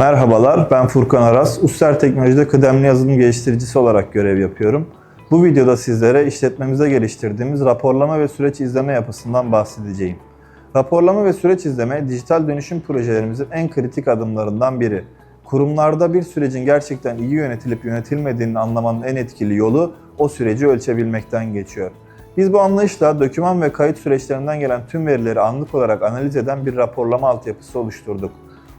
Merhabalar, ben Furkan Aras. Uster Teknoloji'de kıdemli yazılım geliştiricisi olarak görev yapıyorum. Bu videoda sizlere işletmemizde geliştirdiğimiz raporlama ve süreç izleme yapısından bahsedeceğim. Raporlama ve süreç izleme, dijital dönüşüm projelerimizin en kritik adımlarından biri. Kurumlarda bir sürecin gerçekten iyi yönetilip yönetilmediğini anlamanın en etkili yolu o süreci ölçebilmekten geçiyor. Biz bu anlayışla doküman ve kayıt süreçlerinden gelen tüm verileri anlık olarak analiz eden bir raporlama altyapısı oluşturduk.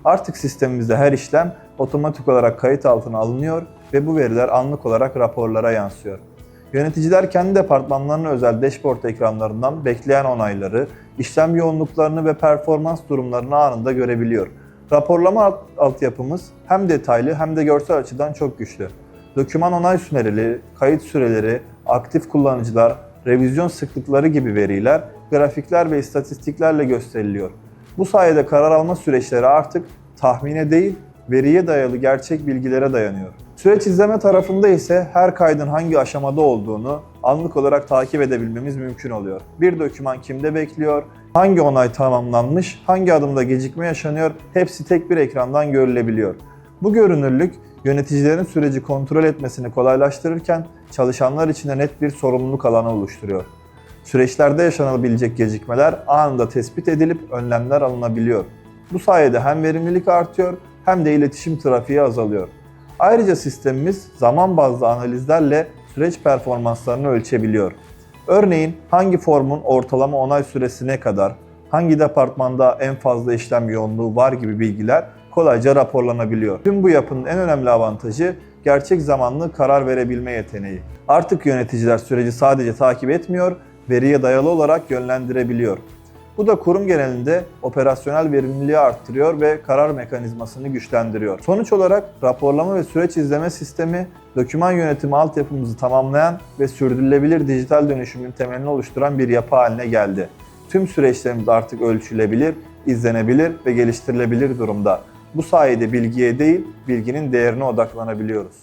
Artık sistemimizde her işlem otomatik olarak kayıt altına alınıyor ve bu veriler anlık olarak raporlara yansıyor. Yöneticiler kendi departmanlarına özel dashboard ekranlarından bekleyen onayları, işlem yoğunluklarını ve performans durumlarını anında görebiliyor. Raporlama alt- altyapımız hem detaylı hem de görsel açıdan çok güçlü. Doküman onay süreleri, kayıt süreleri, aktif kullanıcılar, revizyon sıklıkları gibi veriler, grafikler ve istatistiklerle gösteriliyor. Bu sayede karar alma süreçleri artık tahmine değil, veriye dayalı gerçek bilgilere dayanıyor. Süreç izleme tarafında ise her kaydın hangi aşamada olduğunu anlık olarak takip edebilmemiz mümkün oluyor. Bir doküman kimde bekliyor, hangi onay tamamlanmış, hangi adımda gecikme yaşanıyor hepsi tek bir ekrandan görülebiliyor. Bu görünürlük yöneticilerin süreci kontrol etmesini kolaylaştırırken çalışanlar için de net bir sorumluluk alanı oluşturuyor. Süreçlerde yaşanabilecek gecikmeler anında tespit edilip önlemler alınabiliyor. Bu sayede hem verimlilik artıyor hem de iletişim trafiği azalıyor. Ayrıca sistemimiz zaman bazlı analizlerle süreç performanslarını ölçebiliyor. Örneğin hangi formun ortalama onay süresi ne kadar, hangi departmanda en fazla işlem yoğunluğu var gibi bilgiler kolayca raporlanabiliyor. Tüm bu yapının en önemli avantajı gerçek zamanlı karar verebilme yeteneği. Artık yöneticiler süreci sadece takip etmiyor, veriye dayalı olarak yönlendirebiliyor. Bu da kurum genelinde operasyonel verimliliği arttırıyor ve karar mekanizmasını güçlendiriyor. Sonuç olarak raporlama ve süreç izleme sistemi, doküman yönetimi altyapımızı tamamlayan ve sürdürülebilir dijital dönüşümün temelini oluşturan bir yapı haline geldi. Tüm süreçlerimiz artık ölçülebilir, izlenebilir ve geliştirilebilir durumda. Bu sayede bilgiye değil, bilginin değerine odaklanabiliyoruz.